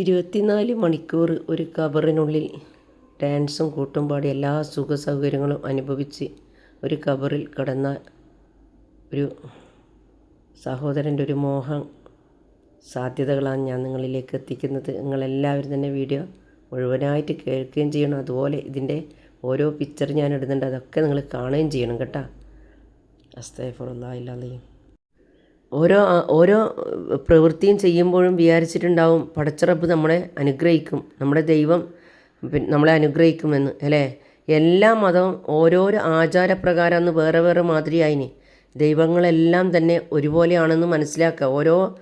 ഇരുപത്തിനാല് മണിക്കൂർ ഒരു കബറിനുള്ളിൽ ഡാൻസും കൂട്ടുംപാടും എല്ലാ സുഖ സൗകര്യങ്ങളും അനുഭവിച്ച് ഒരു കബറിൽ കിടന്ന ഒരു സഹോദരന്റെ ഒരു മോഹം സാധ്യതകളാണ് ഞാൻ നിങ്ങളിലേക്ക് എത്തിക്കുന്നത്. നിങ്ങളെല്ലാവരും തന്നെ വീഡിയോ മുഴുവനായിട്ട് കേൾക്കുകയും ചെയ്യണം. അതുപോലെ ഇതിന്റെ ഓരോ പിക്ചർ ഞാൻ ഇടുന്നുണ്ട്. അതൊക്കെ നിങ്ങൾ കാണുകയും ചെയ്യണം കേട്ടോ. അസ്തഫറുല്ലാഹില്ലാതെയും ഓരോ ഓരോ പ്രവൃത്തിയും ചെയ്യുമ്പോഴും വിചാരിച്ചിട്ടുണ്ടാവും പടച്ചിറപ്പ് നമ്മളെ അനുഗ്രഹിക്കും നമ്മുടെ ദൈവം നമ്മളെ അനുഗ്രഹിക്കുമെന്ന് അല്ലേ? എല്ലാ മതവും ഓരോരോ ആചാരപ്രകാരം അന്ന് വേറെ വേറെ മാതിരിയായിന്. ദൈവങ്ങളെല്ലാം തന്നെ ഒരുപോലെയാണെന്ന് മനസ്സിലാക്കുക. ഓരോ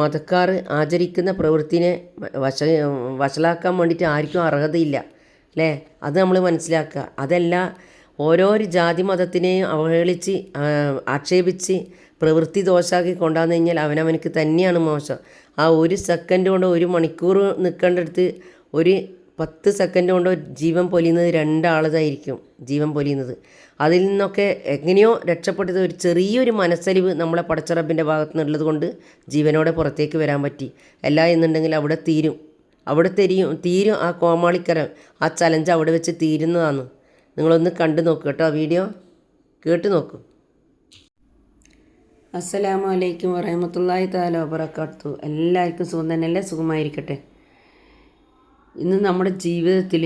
മതക്കാർ ആചരിക്കുന്ന പ്രവൃത്തിനെ വശ വഷളാക്കാൻ വേണ്ടിയിട്ട് ആർക്കും അർഹതയില്ല അല്ലേ? അത് നമ്മൾ മനസ്സിലാക്കുക. അതല്ല ഓരോരു ജാതി മതത്തിനെയും അവഹേളിച്ച് ആക്ഷേപിച്ച് പ്രവൃത്തി ദോഷാക്കി കൊണ്ടാന്ന് കഴിഞ്ഞാൽ അവനവനക്ക് തന്നെയാണ് മോശം. ആ ഒരു സെക്കൻഡ് കൊണ്ട് ഒരു മണിക്കൂർ നിൽക്കേണ്ടടുത്ത് ഒരു പത്ത് സെക്കൻഡ് കൊണ്ട് ജീവൻ പൊലിയുന്നത് രണ്ടാളതായിരിക്കും ജീവൻ പൊലിയുന്നത്. അതിൽ നിന്നൊക്കെ എങ്ങനെയോ രക്ഷപ്പെട്ടത് ഒരു ചെറിയൊരു മനസ്സലിവ് നമ്മളെ പടച്ചറബിന്റെ ഭാഗത്തു നിന്നുള്ളത് കൊണ്ട് ജീവനോടെ പുറത്തേക്ക് വരാൻ പറ്റി. അല്ല എന്നുണ്ടെങ്കിൽ അവിടെ തീരും. അവിടെ തെരിയും തീരും ആ കോമാളിക്കര ആ ചലഞ്ച് അവിടെ വെച്ച് തീരുന്നതാണ്. നിങ്ങളൊന്ന് കണ്ടു നോക്കുക കേട്ടോ വീഡിയോ. കേട്ട് നോക്കൂ. അസ്സലാമു അലൈക്കും വറഹമത്തല്ലാഹി താല വബറക്കാത്തു എല്ലാവർക്കും സുഖം തന്നെയല്ലേ സുഖമായിരിക്കട്ടെ. ഇന്ന് നമ്മുടെ ജീവിതത്തിൽ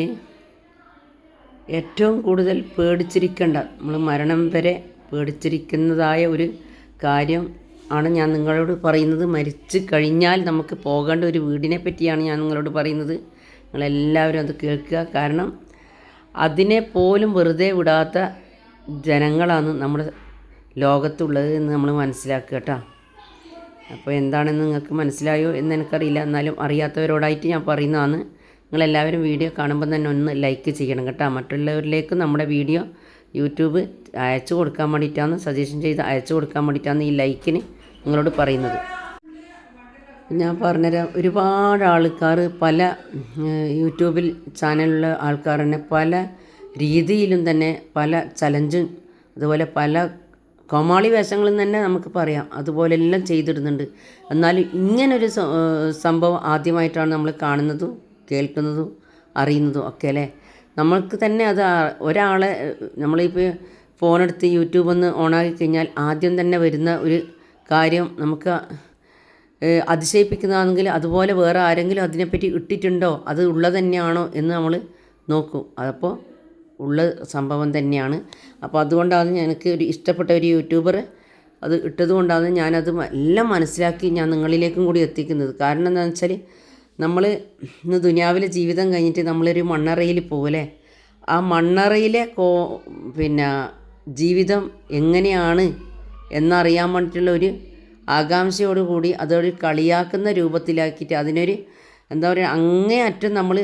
ഏറ്റവും കൂടുതൽ പേടിച്ചിരിക്കേണ്ട നമ്മൾ മരണം വരെ പേടിച്ചിരിക്കുന്നതായ ഒരു കാര്യം ആണ് ഞാൻ നിങ്ങളോട് പറയുന്നത്. മരിച്ചു കഴിഞ്ഞാൽ നമുക്ക് പോകേണ്ട ഒരു വീടിനെ പറ്റിയാണ് ഞാൻ നിങ്ങളോട് പറയുന്നത്. നിങ്ങളെല്ലാവരും അത് കേൾക്കുക. കാരണം അതിനെ പോലും വെറുതെ വിടാത്ത ജനങ്ങളാണ് നമ്മുടെ ലോകത്തുള്ളത് എന്ന് നമ്മൾ മനസ്സിലാക്കുക കേട്ടോ. അപ്പോൾ എന്താണെന്ന് നിങ്ങൾക്ക് മനസ്സിലായോ എന്ന് എനിക്കറിയില്ല. എന്നാലും അറിയാത്തവരോടായിട്ട് ഞാൻ പറയുന്നതാണ്. നിങ്ങളെല്ലാവരും വീഡിയോ കാണുമ്പോൾ തന്നെ ഒന്ന് ലൈക്ക് ചെയ്യണം കേട്ടോ. മറ്റുള്ളവരിലേക്ക് നമ്മുടെ വീഡിയോ യൂട്യൂബ് അയച്ചു കൊടുക്കാൻ വേണ്ടിയിട്ടാണ് സജഷൻ ചെയ്ത് അയച്ചു കൊടുക്കാൻ വേണ്ടിയിട്ടാണ് ഈ ലൈക്കിന് നിങ്ങളോട് പറയുന്നത്. ഞാൻ പറഞ്ഞുതരാം. ഒരുപാട് ആൾക്കാർ പല യൂട്യൂബിൽ ചാനലിലുള്ള ആൾക്കാർ തന്നെ പല രീതിയിലും തന്നെ പല ചലഞ്ചും അതുപോലെ പല കോമാളി വേഷങ്ങളും തന്നെ നമുക്ക് പറയാം. അതുപോലെ എല്ലാം ചെയ്തിടുന്നുണ്ട്. എന്നാലും ഇങ്ങനൊരു സംഭവം ആദ്യമായിട്ടാണ് നമ്മൾ കാണുന്നതും കേൾക്കുന്നതും അറിയുന്നതും ഒക്കെ അല്ലേ? നമ്മൾക്ക് തന്നെ അത് ഒരാളെ നമ്മളിപ്പോൾ ഫോണെടുത്ത് യൂട്യൂബ് ഒന്ന് ഓണാക്കി കഴിഞ്ഞാൽ ആദ്യം തന്നെ വരുന്ന ഒരു കാര്യം നമുക്ക് അതിശയിപ്പിക്കുന്നതാണെങ്കിൽ അതുപോലെ വേറെ ആരെങ്കിലും അതിനെപ്പറ്റി ഇട്ടിട്ടുണ്ടോ? അത് ഉള്ളത് തന്നെയാണോ എന്ന് നമ്മൾ നോക്കും. അതപ്പോൾ ഉള്ള സംഭവം തന്നെയാണ്. അപ്പോൾ അതുകൊണ്ടാണ് എനിക്ക് ഒരു ഇഷ്ടപ്പെട്ട ഒരു യൂട്യൂബർ അത് ഇട്ടതുകൊണ്ടാണ് ഞാനത് എല്ലാം മനസ്സിലാക്കി ഞാൻ നിങ്ങളിലേക്കും കൂടി എത്തിക്കുന്നത്. കാരണം എന്താണെന്ന് വെച്ചാൽ നമ്മൾ ഇന്ന് ദുനിയാവിലെ ജീവിതം കഴിഞ്ഞിട്ട് നമ്മളൊരു മണ്ണറയിൽ പോകല്ലേ ആ മണ്ണറയിലെ കോ പിന്നെ ജീവിതം എങ്ങനെയാണ് എന്നറിയാൻ വേണ്ടിയിട്ടുള്ള ഒരു ആകാംക്ഷയോടുകൂടി അതൊരു കളിയാക്കുന്ന രൂപത്തിലാക്കിയിട്ട് അതിനൊരു എന്താ പറയുക അങ്ങേയറ്റം നമ്മൾ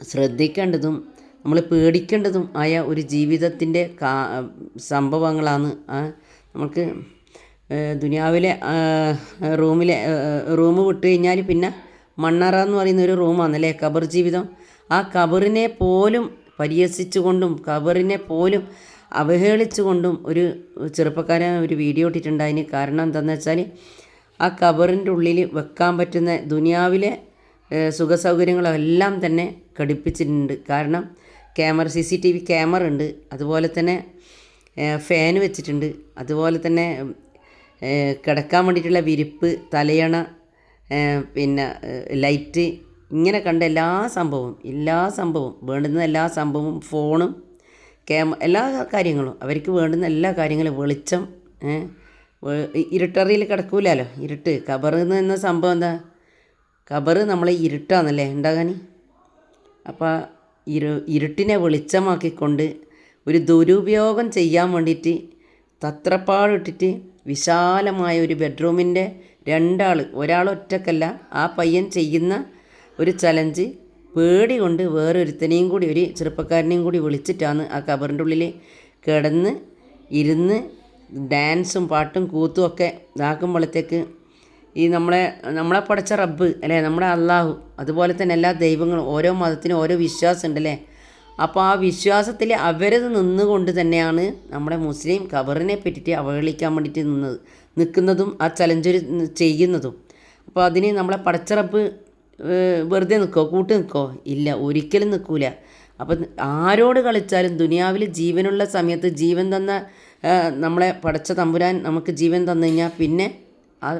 ശ്രദ്ധിക്കേണ്ടതും നമ്മൾ പേടിക്കേണ്ടതും ആയ ഒരു ജീവിതത്തിന്റെ കാ സംഭവങ്ങളാണ് നമുക്ക് ദുനിയാവിലെ റൂമിലെ റൂം വിട്ട് കഴിഞ്ഞാൽ പിന്നെ മണ്ണറ എന്ന് പറയുന്ന ഒരു റൂമാണല്ലേ കബർ ജീവിതം. ആ കബറിനെ പോലും പരിഹസിച്ചുകൊണ്ടും കബറിനെ പോലും അവഹേളിച്ചുകൊണ്ടും ഒരു ചെറുപ്പക്കാരൻ ഒരു വീഡിയോ ഇട്ടിട്ടുണ്ടായിന് കാരണം എന്താണെന്ന് വെച്ചാൽ ആ കബറിന്റെ ഉള്ളിൽ വെക്കാൻ പറ്റുന്ന ദുനിയാവിലെ സുഖസൗകര്യങ്ങളെല്ലാം തന്നെ ഘടിപ്പിച്ചിട്ടുണ്ട്. കാരണം camera C C T V camera ഉണ്ട്. അതുപോലെ തന്നെ ഫാൻ വെച്ചിട്ടുണ്ട്. അതുപോലെ തന്നെ കിടക്കാൻ വേണ്ടിയിട്ടുള്ള വിരിപ്പ് തലയണ പിന്നെ ലൈറ്റ് ഇങ്ങനെ കണ്ട എല്ലാ സംഭവവും എല്ലാ സംഭവവും വേണ്ടുന്ന എല്ലാ സംഭവവും ഫോണും ക്യാമ എല്ലാ കാര്യങ്ങളും അവർക്ക് വേണ്ടുന്ന എല്ലാ കാര്യങ്ങളും വെളിച്ചം ഇരുട്ടറിയിൽ കിടക്കൂലല്ലോ ഇരുട്ട്. കബറിന്ന് എന്ന സംഭവം എന്താ? കബറ് നമ്മളെ ഇരുട്ടാന്നല്ലേ ഉണ്ടാകാൻ അപ്പോൾ ഇരു ഇരുട്ടിനെ വെളിച്ചമാക്കിക്കൊണ്ട് ഒരു ദുരുപയോഗം ചെയ്യാൻ വേണ്ടിയിട്ട് തത്രപ്പാടിട്ടിട്ട് വിശാലമായ ഒരു ബെഡ്റൂമിന്റെ രണ്ടാൾ ഒരാൾ ഒറ്റക്കല്ല ആ പയ്യൻ ചെയ്യുന്ന ഒരു ചലഞ്ച് പേടി കൊണ്ട് വേറൊരുത്തനെയും കൂടി ഒരു ചെറുപ്പക്കാരനെയും കൂടി വിളിച്ചിട്ടാണ് ആ കബറിന്റെ ഉള്ളിൽ കിടന്ന് ഇരുന്ന് ഡാൻസും പാട്ടും കൂത്തും ഒക്കെ ഇതാക്കുമ്പോഴത്തേക്ക് ഈ നമ്മളെ നമ്മളെ പഠിച്ച റബ്ബ് അല്ലേ? നമ്മുടെ അള്ളാഹു അതുപോലെ തന്നെ എല്ലാ ദൈവങ്ങളും ഓരോ മതത്തിനും ഓരോ വിശ്വാസം ഉണ്ടല്ലേ അപ്പോൾ ആ വിശ്വാസത്തിൽ അവരത് നിന്നുകൊണ്ട് തന്നെയാണ് നമ്മുടെ മുസ്ലിം ഖബറിനെ പറ്റിയിട്ട് അവഹേളിക്കാൻ വേണ്ടിയിട്ട് നിന്നത് നിൽക്കുന്നതും ആ ചലഞ്ച് ചെയ്യുന്നതും. അപ്പോൾ അതിന് നമ്മളെ പടച്ചിറപ്പ് വെറുതെ നിൽക്കോ? കൂട്ടി നിൽക്കോ? ഇല്ല ഒരിക്കലും നിൽക്കൂല. അപ്പം ആരോട് കളിച്ചാലും ദുനിയാവിൽ ജീവനുള്ള സമയത്ത് ജീവൻ തന്ന നമ്മളെ പടച്ച തമ്പുരാൻ നമുക്ക് ജീവൻ തന്നു കഴിഞ്ഞാൽ പിന്നെ ആ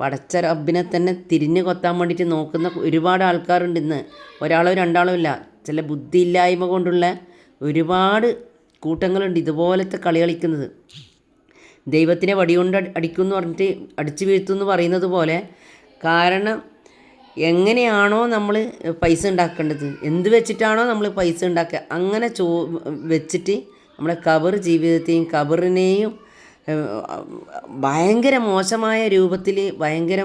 പടച്ച റബ്ബിനെ തന്നെ തിരിഞ്ഞു കൊത്താൻ വേണ്ടിയിട്ട് നോക്കുന്ന ഒരുപാട് ആൾക്കാരുണ്ട് ഇന്ന്. ഒരാളോ രണ്ടാളോ ഇല്ല. ചില ബുദ്ധിയില്ലായ്മ കൊണ്ടുള്ള ഒരുപാട് കൂട്ടങ്ങളുണ്ട് ഇതുപോലത്തെ കളി കളിക്കുന്നത്. ദൈവത്തിനെ വടികൊണ്ട് അടി- അടിക്കും എന്ന് പറഞ്ഞിട്ട് അടിച്ചു വീഴ്ത്തും എന്ന് പറയുന്നത് പോലെ കാരണം എങ്ങനെയാണോ നമ്മൾ പൈസ ഉണ്ടാക്കേണ്ടത്. എന്ത് വെച്ചിട്ടാണോ നമ്മൾ പൈസ ഉണ്ടാക്കുക. അങ്ങനെ ചോ വെച്ചിട്ട് നമ്മുടെ കബർ ജീവിതത്തെയും കബറിനെയും ഭയങ്കര മോശമായ രൂപത്തിൽ ഭയങ്കര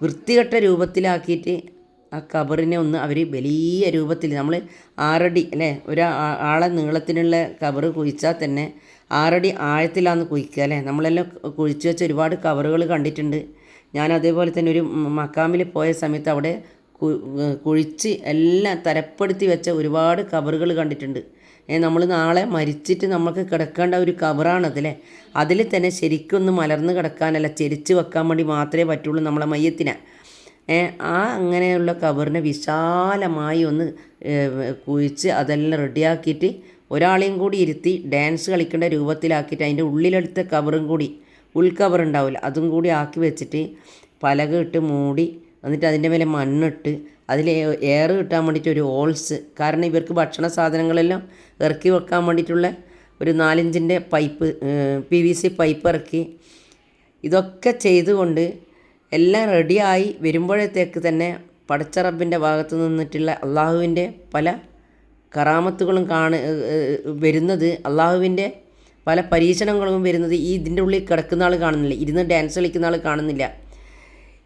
വൃത്തികെട്ട രൂപത്തിലാക്കിയിട്ട് ആ കബറിനെ ഒന്ന് അവർ വലിയ രൂപത്തിൽ നമ്മൾ ആറടി അല്ലേ? ഒരു ആളെ നീളത്തിനുള്ള കബറ് കുഴിച്ചാൽ തന്നെ ആറടി ആഴത്തിലാന്ന് കുഴിക്കുക അല്ലേ? നമ്മളെല്ലാം കുഴിച്ച് വെച്ച് ഒരുപാട് കവറുകൾ കണ്ടിട്ടുണ്ട്. ഞാൻ അതേപോലെ തന്നെ ഒരു മക്കാമിൽ പോയ സമയത്ത് അവിടെ കുഴിച്ച് എല്ലാം തരപ്പെടുത്തി വെച്ച ഒരുപാട് കവറുകൾ കണ്ടിട്ടുണ്ട്. നമ്മൾ നാളെ മരിച്ചിട്ട് നമുക്ക് കിടക്കേണ്ട ഒരു കവറാണതല്ലേ അതിൽ തന്നെ ശരിക്കൊന്ന് മലർന്ന് കിടക്കാനല്ല ചെരിച്ച് വെക്കാൻ വേണ്ടി മാത്രമേ പറ്റുള്ളൂ നമ്മളെ മയ്യത്തിനെ. ആ അങ്ങനെയുള്ള കവറിനെ വിശാലമായി ഒന്ന് കുഴിച്ച് അതെല്ലാം റെഡിയാക്കിയിട്ട് ഒരാളെയും കൂടി ഇരുത്തി ഡാൻസ് കളിക്കേണ്ട രൂപത്തിലാക്കിയിട്ട് അതിന്റെ ഉള്ളിലെടുത്ത കവറും കൂടി ഉൾക്കവർ ഉണ്ടാവില്ല അതും കൂടി ആക്കി വെച്ചിട്ട് പലക ഇട്ട് മൂടി എന്നിട്ട് അതിന്റെ മേലെ മണ്ണിട്ട് അതിൽ എയർ കിട്ടാൻ വേണ്ടിയിട്ട് ഒരു ഓൾസ് കാരണം ഇവർക്ക് ഭക്ഷണ സാധനങ്ങളെല്ലാം ഇറക്കി വെക്കാൻ വേണ്ടിയിട്ടുള്ള ഒരു നാലിഞ്ചിന്റെ pipe P V C pipe ഇറക്കി. ഇതൊക്കെ ചെയ്തുകൊണ്ട് എല്ലാം റെഡിയായി വരുമ്പോഴത്തേക്ക് തന്നെ പടച്ച റബ്ബിന്റെ ഭാഗത്ത് നിന്നിട്ടുള്ള അള്ളാഹുവിന്റെ പല കറാമത്തുകളും കാണ വരുന്നത് അള്ളാഹുവിന്റെ പല പരീക്ഷണങ്ങളും വരുന്നത് ഈ ഇതിന്റെ ഉള്ളിൽ കിടക്കുന്ന ആൾ കാണുന്നില്ല. ഇരുന്ന് ഡാൻസ് കളിക്കുന്ന ആൾ കാണുന്നില്ല.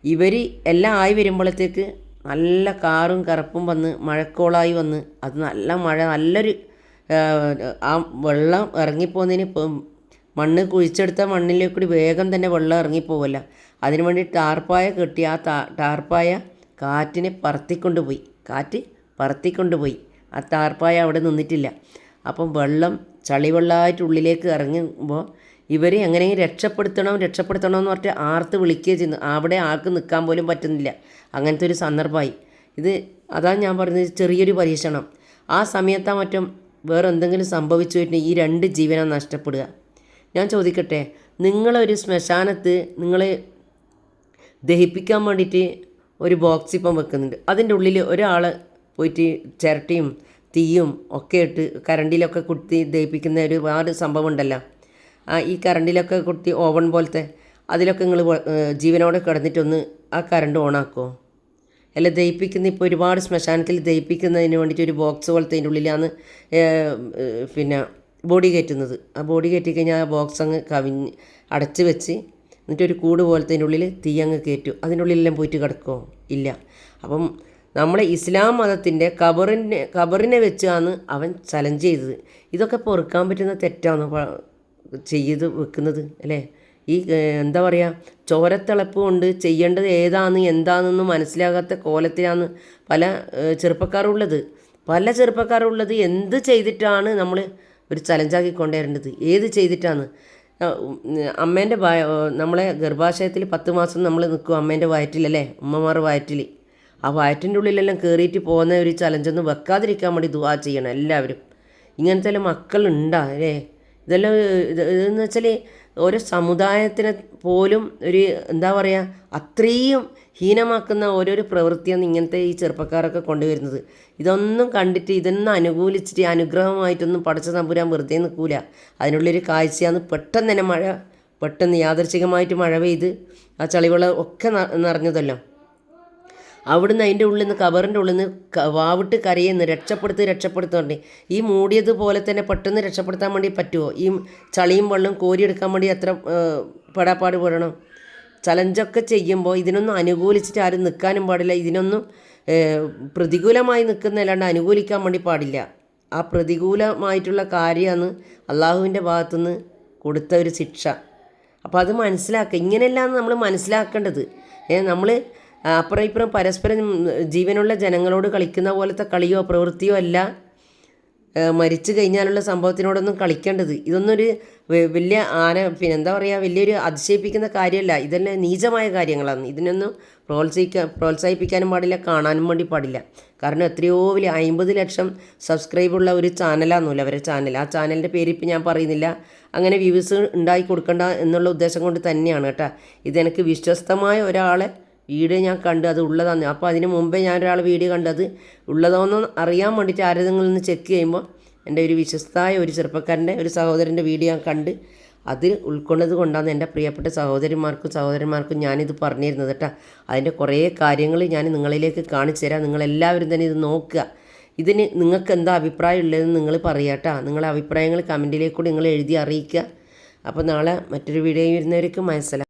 ഇവർ എല്ലാം ആയി വരുമ്പോഴത്തേക്ക് നല്ല കാറും കറുപ്പും വന്ന് മഴക്കോളായി വന്ന് അത് നല്ല മഴ നല്ലൊരു ആ, വെള്ളം ഇറങ്ങിപ്പോകുന്നതിന് മണ്ണ് കുഴിച്ചെടുത്ത മണ്ണിലേക്ക് കൂടി വേഗം തന്നെ വെള്ളം ഇറങ്ങിപ്പോവല്ല. അതിനു വേണ്ടി ടാർപ്പായ കെട്ടി ആ ടാർപ്പായ കാറ്റിനെ പറത്തിക്കൊണ്ടുപോയി. കാറ്റ് പറത്തിക്കൊണ്ടുപോയി. ആ ടാർപ്പായ അവിടെ നിന്നിട്ടില്ല. അപ്പം വെള്ളം ചളിവെള്ളമായിട്ട് ഉള്ളിലേക്ക് ഇറങ്ങുമ്പോൾ ഇവരെ എങ്ങനെയെങ്കിലും രക്ഷപ്പെടുത്തണം രക്ഷപ്പെടുത്തണം എന്ന് പറഞ്ഞിട്ട് ആർത്ത് വിളിക്കുകയും ചെയ്യുന്നു. അവിടെ ആർക്ക് നിൽക്കാൻ പോലും പറ്റുന്നില്ല. അങ്ങനത്തെ ഒരു സന്ദർഭമായി. ഇത് അതാണ് ഞാൻ പറയുന്നത് ചെറിയൊരു പരീക്ഷണം. ആ സമയത്താ മറ്റും വേറെ എന്തെങ്കിലും സംഭവിച്ചു കഴിഞ്ഞാൽ ഈ രണ്ട് ജീവനം നഷ്ടപ്പെടുക. ഞാൻ ചോദിക്കട്ടെ നിങ്ങളൊരു ശ്മശാനത്ത് നിങ്ങൾ ദഹിപ്പിക്കാൻ വേണ്ടിയിട്ട് ഒരു ബോക്സ് ഇപ്പം വെക്കുന്നുണ്ട്. അതിന്റെ ഉള്ളിൽ ഒരാൾ പോയിട്ട് ചിരട്ടിയും തീയും ഒക്കെ ഇട്ട് കരണ്ടിലൊക്കെ കുത്തി ദഹിപ്പിക്കുന്ന ഒരു വേറെ സംഭവം ഉണ്ടല്ലോ ആ ഈ കരണ്ടിലൊക്കെ കുത്തി ഓവൺ പോലത്തെ അതിലൊക്കെ നിങ്ങൾ ജീവനോടെ കിടന്നിട്ടൊന്ന് ആ കറണ്ട് ഓണാക്കുമോ അല്ല ദഹിപ്പിക്കുന്ന ഇപ്പോൾ ഒരുപാട് ശ്മശാനത്തിൽ ദഹിപ്പിക്കുന്നതിന് വേണ്ടിയിട്ട് ഒരു ബോക്സ് പോലത്തെ അതിന്റെ ഉള്ളിലാണ് പിന്നെ ബോഡി കയറ്റുന്നത്. ആ ബോഡി കയറ്റി കഴിഞ്ഞാൽ ആ ബോക്സ് അങ്ങ് കവിഞ്ഞ് അടച്ച് വെച്ച് എന്നിട്ടൊരു കൂട് പോലത്തെ അതിന്റെ ഉള്ളിൽ തീ അങ്ങ് കയറ്റും. അതിന്റെ ഉള്ളിലെല്ലാം പോയിട്ട് കിടക്കുമോ ഇല്ല. അപ്പം നമ്മളെ ഇസ്ലാം മതത്തിന്റെ കബറിനെ കബറിനെ വെച്ചാണ് അവൻ ചലഞ്ച് ചെയ്തത്. ഇതൊക്കെ പൊറുക്കാൻ പറ്റുന്ന തെറ്റാണ് ചെയ്ത് വെക്കുന്നത് അല്ലേ? ഈ എന്താ പറയുക ചോരത്തിളപ്പ് കൊണ്ട് ചെയ്യേണ്ടത് ഏതാണ് എന്താണെന്ന് മനസ്സിലാകാത്ത കോലത്തിലാണ് പല ചെറുപ്പക്കാരുള്ളത്. പല ചെറുപ്പക്കാരുള്ളത് എന്ത് ചെയ്തിട്ടാണ് നമ്മൾ ഒരു ചലഞ്ചാക്കി കൊണ്ടുവരേണ്ടത് ഏത് ചെയ്തിട്ടാണ്? അമ്മേന്റെ നമ്മളെ ഗർഭാശയത്തിൽ പത്ത് മാസം നമ്മൾ നിൽക്കും അമ്മേന്റെ വയറ്റിലല്ലേ? ഉമ്മമാർ വയറ്റിൽ ആ വയറ്റിന്റെ ഉള്ളിലെല്ലാം കയറിയിട്ട് പോകുന്ന ഒരു ചലഞ്ചൊന്നും വെക്കാതിരിക്കാൻ വേണ്ടി ദുവാ ചെയ്യണം എല്ലാവരും. ഇങ്ങനത്തെ എല്ലാം മക്കളുണ്ടാ അല്ലേ? ഇതെല്ലാം ഇത് ഇതെന്ന് വെച്ചാൽ ഓരോ സമുദായത്തിനെ പോലും ഒരു എന്താ പറയുക അത്രയും ഹീനമാക്കുന്ന ഓരോരോ പ്രവൃത്തിയാണ് ഇങ്ങനത്തെ ഈ ചെറുപ്പക്കാരൊക്കെ കൊണ്ടുവരുന്നത്. ഇതൊന്നും കണ്ടിട്ട് ഇതൊന്നും അനുകൂലിച്ചിട്ട് അനുഗ്രഹമായിട്ടൊന്നും പഠിച്ച തമ്പുരാൻ വെറുതെ നിൽക്കൂല. അതിനുള്ളൊരു കാഴ്ചയാണ് പെട്ടെന്ന് തന്നെ മഴ പെട്ടെന്ന് യാദർശികമായിട്ട് മഴ പെയ്ത് ആ ചളിവെള്ളം ഒക്കെ നിറഞ്ഞതല്ലോ. അവിടുന്ന് അതിന്റെ ഉള്ളിൽ നിന്ന് കവറിന്റെ ഉള്ളിൽ നിന്ന് വാവിട്ട് കരയുന്നു രക്ഷപ്പെടുത്ത് രക്ഷപ്പെടുത്തുന്നുണ്ട് ഈ മൂടിയതുപോലെ തന്നെ പെട്ടെന്ന് രക്ഷപ്പെടുത്താൻ വേണ്ടി പറ്റുമോ ഈ ചളിയും വെള്ളം കോരിയെടുക്കാൻ വേണ്ടി എത്ര പെടാപ്പാട് പെടണം? ചലഞ്ചൊക്കെ ചെയ്യുമ്പോൾ ഇതിനൊന്നും അനുകൂലിച്ചിട്ട് ആരും നിൽക്കാനും പാടില്ല. ഇതിനൊന്നും പ്രതികൂലമായി നിൽക്കുന്നതല്ലാണ്ട് അനുകൂലിക്കാൻ വേണ്ടി പാടില്ല. ആ പ്രതികൂലമായിട്ടുള്ള കാര്യമാണ് അള്ളാഹുവിന്റെ ഭാഗത്തുനിന്ന് കൊടുത്ത ഒരു ശിക്ഷ. അപ്പോൾ അത് മനസ്സിലാക്കുക. ഇങ്ങനെയല്ലാന്ന് നമ്മൾ മനസ്സിലാക്കേണ്ടത്. നമ്മൾ അപ്പുറം ഇപ്പുറം പരസ്പരം ജീവനുള്ള ജനങ്ങളോട് കളിക്കുന്ന പോലത്തെ കളിയോ പ്രവൃത്തിയോ അല്ല. മരിച്ചു കഴിഞ്ഞാലുള്ള സംഭവത്തിനോടൊന്നും കളിക്കേണ്ടത്. ഇതൊന്നും ഒരു വലിയ ആന പിന്നെ എന്താ പറയുക വലിയൊരു അതിശയിപ്പിക്കുന്ന കാര്യമല്ല. ഇതെല്ലാം നീചമായ കാര്യങ്ങളാണ്. ഇതിനൊന്നും പ്രോത്സാഹിക്കാൻ പ്രോത്സാഹിപ്പിക്കാനും പാടില്ല കാണാനും വേണ്ടി പാടില്ല. കാരണം എത്രയോ വലിയ അമ്പത് ലക്ഷം സബ്സ്ക്രൈബുള്ള ഒരു ചാനലാണെന്നല്ലോ അവരുടെ ചാനൽ. ആ ചാനലിന്റെ പേര് ഞാൻ പറയുന്നില്ല. അങ്ങനെ വ്യൂസ് ഉണ്ടാക്കി കൊടുക്കണ്ട എന്നുള്ള ഉദ്ദേശം കൊണ്ട് തന്നെയാണ് കേട്ടോ. ഇതെനിക്ക് വിശ്വസ്തമായ ഒരാളെ വീഡിയോ ഞാൻ കണ്ടു അത് ഉള്ളതാണ് അപ്പോൾ അതിന് മുമ്പേ ഞാൻ ഒരാൾ വീഡിയോ കണ്ടത് ഉള്ളതോന്ന് അറിയാൻ വേണ്ടിയിട്ട് ആരെങ്കിലും നിന്ന് ചെക്ക് ചെയ്യുമ്പോൾ എന്റെ ഒരു വിശ്വസ്തമായ ഒരു ചെറുപ്പക്കാരന്റെ ഒരു സഹോദരന്റെ വീഡിയോ ഞാൻ കണ്ട് അതിൽ ഉൾക്കൊണ്ടത് കൊണ്ടാണ് എന്റെ പ്രിയപ്പെട്ട സഹോദരിമാർക്കും സഹോദരന്മാർക്കും ഞാനിത് പറഞ്ഞിരുന്നത് കേട്ടോ. അതിന്റെ കുറേ കാര്യങ്ങൾ ഞാൻ നിങ്ങളിലേക്ക് കാണിച്ചു തരാം. നിങ്ങളെല്ലാവരും തന്നെ ഇത് നോക്കുക. ഇതിന് നിങ്ങൾക്ക് എന്താ അഭിപ്രായം ഉള്ളതെന്ന് നിങ്ങൾ പറയുക കേട്ടോ. നിങ്ങളെ അഭിപ്രായങ്ങൾ കമന്റിലേക്ക് കൂടി നിങ്ങൾ എഴുതി അറിയിക്കുക. അപ്പോൾ നാളെ മറ്റൊരു വീഡിയോ വരുന്നവർക്ക് മനസ്സിലാക്കാം